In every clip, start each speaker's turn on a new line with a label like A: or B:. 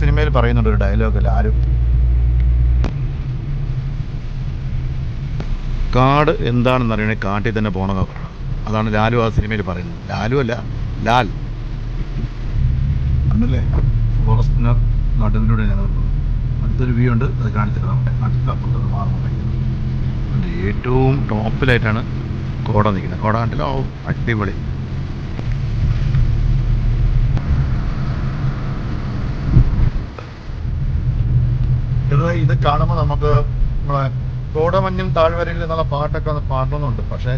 A: സിനിമയിൽ പറയുന്നുണ്ട് ഒരു ഡയലോഗല്ല ആരും. കാട് എന്താണെന്ന് അറിയണേ കാട്ടിൽ തന്നെ പോകണം അതാണ് ലാലു ആ സിനിമയിൽ പറയുന്നത്. ലാലു അല്ല ലാൽ. ഫോറസ്റ്റിന് നടുവിലൂടെ ഞങ്ങൾ. അടുത്തൊരു വ്യൂ ഉണ്ട് അത് മാറുന്നുണ്ടെങ്കിൽ ഏറ്റവും ടോപ്പിലായിട്ടാണ് കോട നിൽക്കുന്നത്. കോട കണ്ടില്ല? അടിപൊളി. ഇത് ഇത് കാണുമ്പോൾ നമുക്ക് നമ്മളെ കോടമഞ്ഞും താഴ്വരയിൽ എന്നുള്ള പാട്ടൊക്കെ ഒന്ന് പാടണമെന്നുണ്ട് പക്ഷേ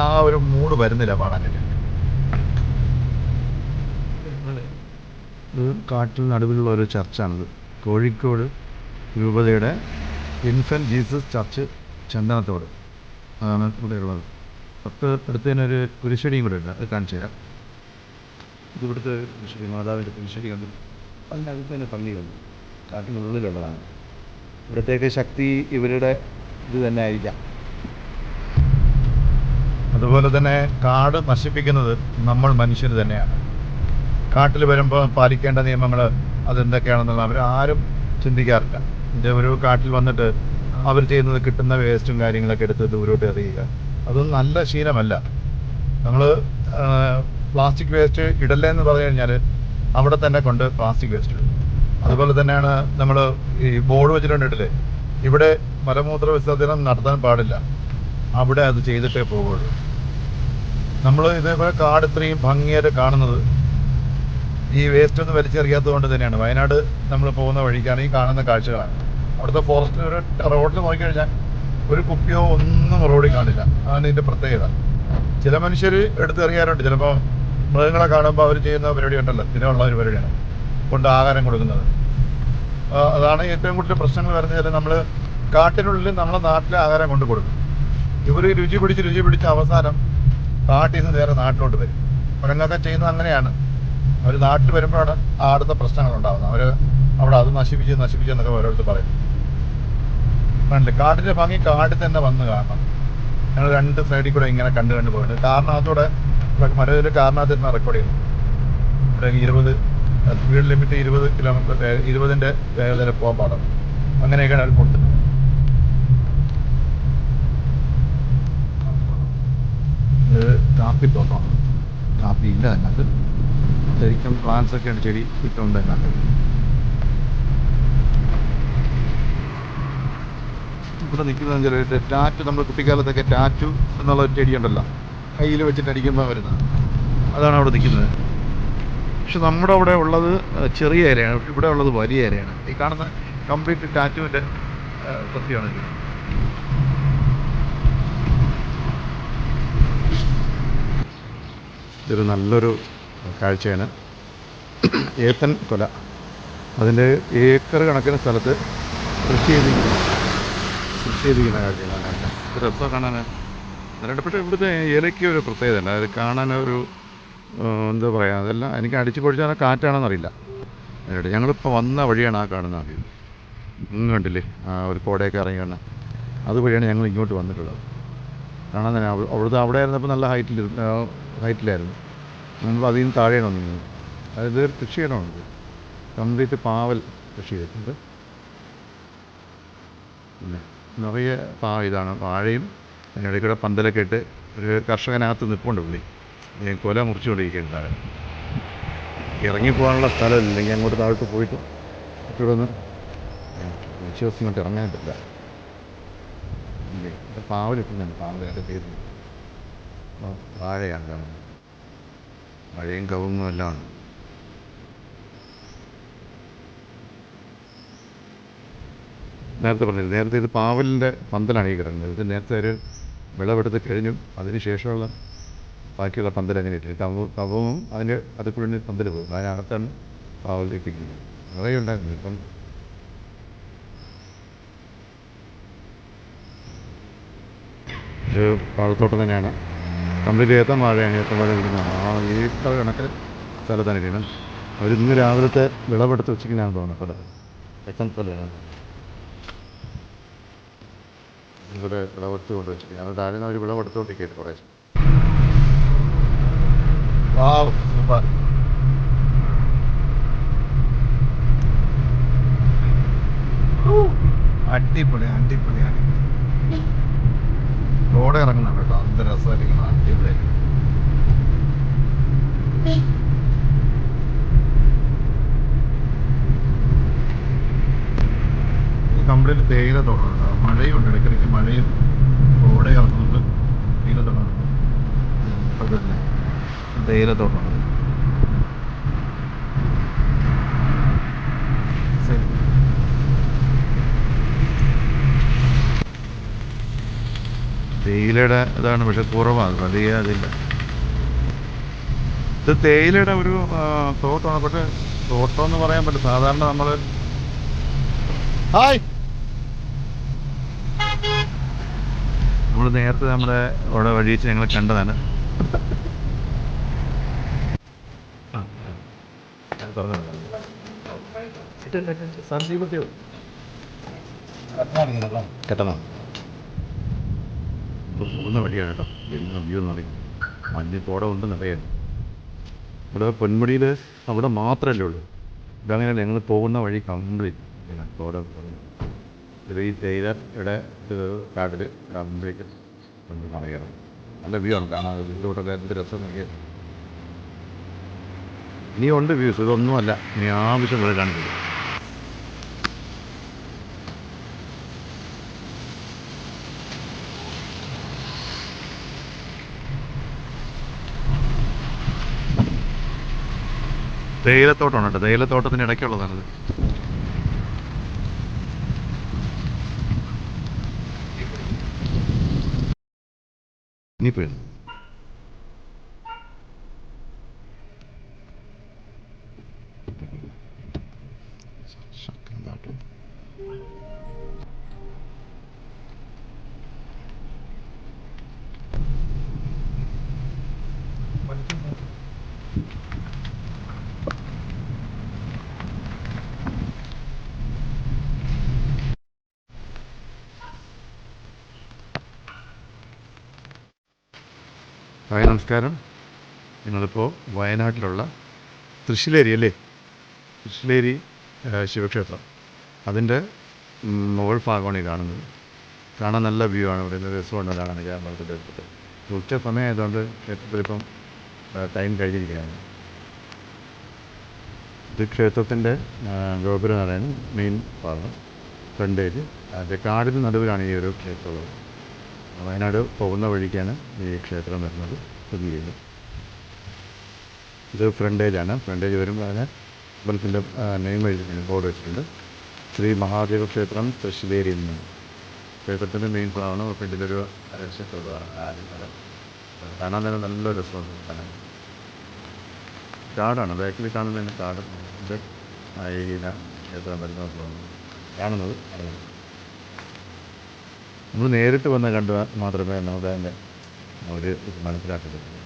A: ആ ഒരു മൂഡ് വരുന്നില്ല പാടാനായിട്ട്. കാട്ടിൽ നടുവിലുള്ള ഒരു ചർച്ചാണിത്. കോഴിക്കോട് രൂപതയുടെ ഇൻഫന്റ് ജീസസ് ചർച്ച് ചന്ദനത്തോട്. അതാണ് ഇവിടെ ഉള്ളത്. തൊട്ട് അടുത്തതിനൊരു കുരിശടിയും കൂടെ ഉണ്ട്. അത് കാണിച്ചു തരാം. ഇത് ഇവിടുത്തെ കുരിശടി മാതാവിന്റെ കുരിശടി കണ്ടു. അതിനകത്ത് തന്നെ പള്ളിയുണ്ട് കാട്ടിനുള്ളിലുള്ളതാണ് ഇവിടത്തേക്ക് ശക്തി ഇവരുടെ ഇത് തന്നെ ആയിരിക്കാം അതുപോലെ തന്നെ കാട് നശിപ്പിക്കുന്നത് നമ്മൾ മനുഷ്യർ തന്നെയാണ്. കാട്ടിൽ വരുമ്പോൾ പാലിക്കേണ്ട നിയമങ്ങൾ അതെന്തൊക്കെയാണെന്നുള്ള അവർ ആരും ചിന്തിക്കാറില്ല. ഒരു കാട്ടിൽ വന്നിട്ട് അവർ ചെയ്യുന്നത് കിട്ടുന്ന വേസ്റ്റും കാര്യങ്ങളൊക്കെ എടുത്ത് ദൂരോട്ട് എറിയുക. അതൊന്നും നല്ല ശീലമല്ല. നമ്മൾ പ്ലാസ്റ്റിക് വേസ്റ്റ് ഇടല്ലേ എന്ന് പറഞ്ഞു കഴിഞ്ഞാൽ അവിടെ തന്നെ കൊണ്ട് പ്ലാസ്റ്റിക് വേസ്റ്റ് ഇടും. അതുപോലെ തന്നെയാണ് നമ്മൾ ഈ ബോർഡ് വെച്ചിട്ടുണ്ടില്ലേ ഇവിടെ മലമൂത്ര വിസർജനം നടത്താൻ പാടില്ല. അവിടെ അത് ചെയ്തിട്ടേ പോകുള്ളൂ നമ്മൾ ഇതേപോലെ കാട് ഇത്രയും ഭംഗിയായിട്ട് കാണുന്നത് ഈ വേസ്റ്റ് ഒന്നും വലിച്ചെറിയാത്തത് കൊണ്ട് തന്നെയാണ്. വയനാട് നമ്മൾ പോകുന്ന വഴിക്കാണ് ഈ കാണുന്ന കാഴ്ചകളാണ് അവിടുത്തെ ഫോറസ്റ്റ് ഒരു റോഡിൽ നോക്കിക്കഴിഞ്ഞാൽ ഒരു കുപ്പിയോ ഒന്നും റോഡിൽ കാണില്ല. അതാണ് ഇതിന്റെ പ്രത്യേകത. ചില മനുഷ്യർ എടുത്തെറിയാറുണ്ട്. ചിലപ്പോൾ മൃഗങ്ങളെ കാണുമ്പോൾ അവർ ചെയ്യുന്ന പരിപാടി ഉണ്ടല്ലോ. ഇതിനുള്ള ഒരു പരിപാടിയാണ്. കൊണ്ട് ആഹാരം കൊടുക്കുന്നത്. അതാണ് ഏറ്റവും കൂടുതൽ പ്രശ്നങ്ങൾ വരുന്നത്. നമ്മൾ കാട്ടിനുള്ളിൽ നമ്മളെ നാട്ടിലെ ആഹാരം കൊണ്ട് കൊടുക്കും. ഇവർ രുചി പിടിച്ച് രുചി പിടിച്ച് അവസാനം കാട്ടിൽ നിന്ന് നേരെ നാട്ടിലോട്ട് വരും. കുരങ്ങൊക്കെ ചെയ്യുന്നത് അങ്ങനെയാണ്. അവർ നാട്ടിൽ വരുമ്പോഴാണ് ആടുന്ന പ്രശ്നങ്ങൾ ഉണ്ടാകുന്നത് അവർ അവിടെ അത് നശിപ്പിച്ച് നശിപ്പിച്ച് എന്നൊക്കെ ഓരോരുത്തർ പറയും. കണ്ടില്ല കാട്ടിന്റെ ഭംഗി കാട്ടിൽ തന്നെ വന്ന് കാണണം. ഞങ്ങൾ രണ്ട് സൈഡിൽ കൂടെ ഇങ്ങനെ കണ്ട് കണ്ട് പോയിട്ടുണ്ട്. കാരണത്തോടെ മരത്തിൽ കാരണത്തിൽ നിന്ന് റെക്കോർഡ് ചെയ്യുന്നു. ഇവിടെ ഇരുപത് സ്പീഡ് ലിമിറ്റ് ഇരുപത് കിലോമീറ്റർ ഇരുപതിന്റെ വേഗതയിൽ പോകാൻ പാടും. അങ്ങനെയൊക്കെയാണ് അവർ കൊടുത്തത് കാപ്പി തോട്ടമാണ് കാപ്പി ഇല്ല അതിനകത്ത് ശരിക്കും പ്ലാന്റ്സ് ഒക്കെയാണ് ചെടി ഇട്ടുണ്ട് അതിനകത്ത്. ഇവിടെ നിൽക്കുന്നത് ചില ടാറ്റു നമ്മൾ കുട്ടിക്കാലത്തൊക്കെ ടാറ്റു എന്നുള്ള ഒരു ചെടി ഉണ്ടല്ലോ കയ്യിൽ വെച്ചിട്ട് അടിക്കുമ്പോൾ വരുന്നത്. അതാണ് അവിടെ നിൽക്കുന്നത്. പക്ഷെ നമ്മുടെ അവിടെ ഉള്ളത് ചെറിയ ഏരയാണ് ഇവിടെ ഉള്ളത് വലിയ ഏരയാണ് ഈ കാണുന്ന കംപ്ലീറ്റ് ടാറ്റുവിന്റെ സത്യമാണ് ഇത്. ഇതൊരു നല്ലൊരു കാഴ്ചയാണ്. ഏത്തൻ കൊല. അതിന്റെ ഏക്കർ കണക്കിന് സ്ഥലത്ത് കൃഷി ചെയ്തിരിക്കുന്നു കൃഷി ചെയ്തിരിക്കുന്ന കാഴ്ചയാണ് ഇത് രസം കാണാൻ പക്ഷേ ഇവിടുത്തെ ഇലയ്ക്ക് ഒരു പ്രത്യേകത ഉണ്ട്. അത് കാണാൻ ഒരു എന്താ പറയുക അതെല്ലാം എനിക്ക് അടിച്ചു പൊഴിച്ചാൽ കാറ്റാണെന്നറിയില്ല അതിനിടെ ഞങ്ങളിപ്പോൾ വന്ന വഴിയാണ് ആ കാണുന്നത് ഇങ്ങ് കണ്ടില്ലേ ആ ഒരു കോടയൊക്കെ ഇറങ്ങി കാണുന്ന. അതുവഴിയാണ് ഞങ്ങൾ ഇങ്ങോട്ട് വന്നിട്ടുള്ളത്. കാണാൻ തന്നെ അവിടുത്തെ അവിടെ ആയിരുന്നപ്പോൾ നല്ല ഹൈറ്റിൽ ഹൈറ്റിലായിരുന്നു. നമ്മൾ അതിൽ നിന്ന് താഴെയാണ് വന്നിരുന്നത്. അതായത് കൃഷി ചെയ്യണമുണ്ട് കംപ്ലീറ്റ് പാവൽ കൃഷി ചെയ്തിട്ടുണ്ട് പിന്നെ നിറയെ പാ ഇതാണ് വാഴയും അതിനിടയ്ക്കൂടെ പന്തലൊക്കെ ഇട്ട് ഒരു കർഷകനകത്ത് നിൽപ്പുണ്ട് പുള്ളി. കൊല മുറിച്ചുകൊണ്ടിരിക്കുകയാണ് താഴെ. ഇറങ്ങിപ്പോകാനുള്ള സ്ഥലമില്ല ഇല്ലെങ്കിൽ അങ്ങോട്ട് താഴോട്ട് പോയിട്ട് ഇവിടെ ഒന്ന് ഇങ്ങോട്ട് ഇറങ്ങാൻ പറ്റില്ല ഇവിടെ പാവലിട്ടുന്നുണ്ട് പാവലൊക്കെ പേര്. വാഴയാണ് കാണുന്നത് മഴയും കവുങ്ങും എല്ലാം നേരത്തെ പറഞ്ഞത് നേരത്തെ ഇത് പാവലിന്റെ പന്തലാണ് ഈ കിടക്കുന്നത്. ഇത് നേരത്തെ ഒരു വിളവെടുത്ത് കഴിഞ്ഞു. അതിന് ശേഷമുള്ള ബാക്കിയുള്ള പന്തൽ അങ്ങനെ ഇല്ല. കവ കവവും അതിന്റെ അതിൽ പന്തൽ പോകും. അതിനകത്താണ് പാവലിപ്പിക്കുന്നത് നിറയെ ഉണ്ടായിരുന്നു ഇപ്പം. ഒരു പാഴത്തോട്ടം തന്നെയാണ്. കംപ്ലീറ്റ് ഏത്തം വാഴയാണ് ഏത്തം വാഴ ഇരിക്കുന്നതാണ് ആ ഏക്കർ കണക്ക് സ്ഥലത്താണ് ഇരിക്കുന്നത്. അവർ ഇന്ന് രാവിലത്തെ വിളവെടുത്ത് വെച്ചിരിക്കുന്നതാണ് തോന്നുന്നത് തെക്കൻ സ്ഥലമാണ്. ഇവിടെ വിളവെടുത്ത് കൊണ്ട് വെച്ചിരിക്കുന്നത്. അത് താഴെ അവർ വിളവെടുത്തുകൊണ്ടിരിക്കുകയാണ് കുറേ. വാവ് സൂപ്പർ അടിപൊളി അടിപൊളിയാണ് റോഡ് ഇറങ്ങുന്നുണ്ട് കേട്ടോ. അത് രസമായിരിക്കണം അടിപൊളിയായിട്ട് കംപ്ലീറ്റ് തേയില തുടങ്ങും മഴയും ഉണ്ട് ഇടയ്ക്കിടയ്ക്ക്. മഴയും റോഡേ ഇറങ്ങുന്നുണ്ട് തേയില തുടങ്ങും ശരി. തേയിലയുടെ ഇതാണ് പക്ഷെ കുറവാണ് വലിയ അതില്ല. ഇത് തേയിലയുടെ ഒരു തോട്ടമാണ് പക്ഷെ തോട്ടം എന്ന് പറയാൻ പറ്റും സാധാരണ നമ്മൾ ഹായ്! നമ്മൾ നേരത്തെ നമ്മുടെ അവിടെ വഴി വെച്ച് ഞങ്ങൾ കണ്ടതാണ്. കെട്ടണം. പോകുന്ന വഴിയാണ് കേട്ടോ. എന്ന വ്യൂ എന്ന് പറയും. മഞ്ഞിപ്പോടെ ഉണ്ടെന്ന് അറിയാം ഇവിടെ പൊന്മുടിയിൽ അവിടെ മാത്രമല്ലേ ഉള്ളൂ. ഇതങ്ങനെ ഞങ്ങൾ പോകുന്ന വഴി കംപ്ലീറ്റ് തോടെ ഇത് ഈ തേയില ഇവിടെ കാട്ടിൽ കംപ്ലീറ്റ് അറിയണം നല്ല വ്യൂ ആണ്. കാണാൻ ഇതിലൂടെ എന്ത് രസം നോക്കിയത് ഇനി ഉണ്ട് വ്യൂസ് ഇതൊന്നുമല്ല. ഇനി ആവശ്യം പോലെ കാണിക്കുന്നു തേയിലത്തോട്ടമാണ് കേട്ടോ. തേയിലത്തോട്ടത്തിന് ഇടയ്ക്കുള്ളതാണിത്. ഇനിയിപ്പോ നമസ്കാരം. നിങ്ങളിപ്പോൾ വയനാട്ടിലുള്ള തൃശ്ശിലേരി അല്ലേ? തൃശ്ശിലേരി ശിവക്ഷേത്രം. അതിന്റെ മുകൾ ഭാഗമാണ് ഈ കാണുന്നത്. കാണാൻ നല്ല വ്യൂ ആണ് ഇവിടെ. രസമുണ്ട് കാണാൻ ക്യാമറത്തിന്റെ അടുത്തിട്ട് ഉച്ച സമയമായതുകൊണ്ട് ക്ഷേത്രത്തിലിപ്പം ടൈം കഴിഞ്ഞിരിക്കുകയാണ്. ഇത് ക്ഷേത്രത്തിന്റെ ഗോപുരനാരായണൻ മെയിൻ ഭാഗം ഫ്രണ്ടേജ് അതിന്റെ കാടിന് നടുവിലാണ് ഈ ഒരു ക്ഷേത്രമുള്ളത്. വയനാട് പോകുന്ന വഴിക്കാണ് ഈ ക്ഷേത്രം വരുന്നത്. സ്ഥിതി ചെയ്തു ഇത് ഫ്രണ്ടേജാണ്. ഫ്രണ്ടേജ് വരുമ്പോൾ അതിന് അമ്പലത്തിന്റെ നെയിം എഴുതി ബോർഡ് വെച്ചിട്ടുണ്ട്. ശ്രീ മഹാദേവ ക്ഷേത്രം തൃശ്ശിലേരി എന്ന് ക്ഷേത്രത്തിന്റെ മെയിൻ ഭാഗമാണ് ഫ്രണ്ടിലൊരു ക്ഷേത്രമാണ് കാണാൻ തന്നെ നല്ല രസമാണ് കാണാൻ. കാടാണ്. ബാക്കിൽ കാണുന്നതിന് കാട്. ഇത് ഈ ക്ഷേത്രം വരുന്ന കാണുന്നത്. നമ്മൾ നേരിട്ട് വന്ന് കണ്ടു മാത്രമേ നമുക്ക് അതിന്റെ മനസ്സിലാക്കാൻ പറ്റുള്ളൂ